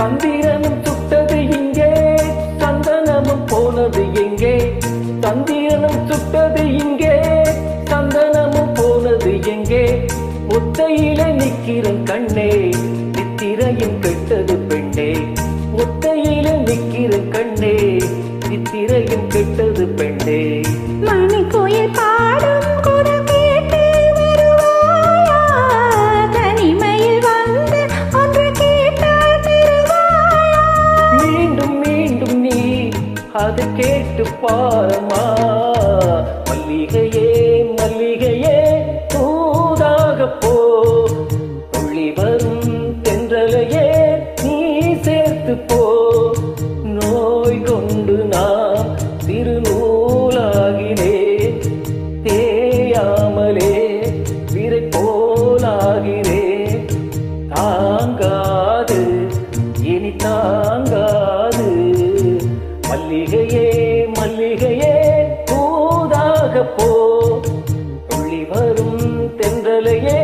சந்திரனும் சுட்டது இங்கே சந்தனமும் போனது எங்கே? தந்திரனும் சுட்டது இங்கே சந்தனமும் போனது எங்கே? முத்தையில நிக்கிறன் கண்ணே நித்திரையும் கெட்டது பெண்ணே. முத்தையில நிக்கிறன் கண்ணே. பாரமா. மல்லிகையே மல்லிகையே தூதாக போ. துள்ளி வரும் தென்றலையே நீ சேர்த்து போ. மல்லிகையே மல்லிகையே தூதாக போ. துள்ளி வரும் தென்றலையே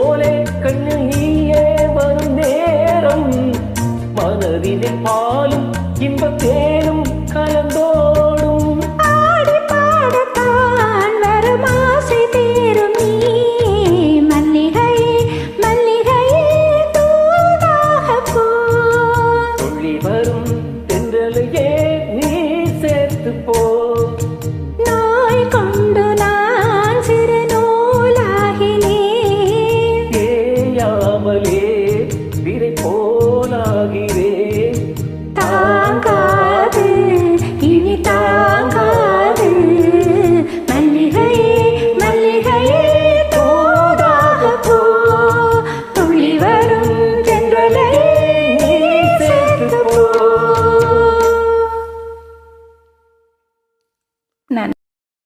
போலே கண்ணில் நீயே வரும் நேரம் மனதிலே பாலும் இன்ப தேனும்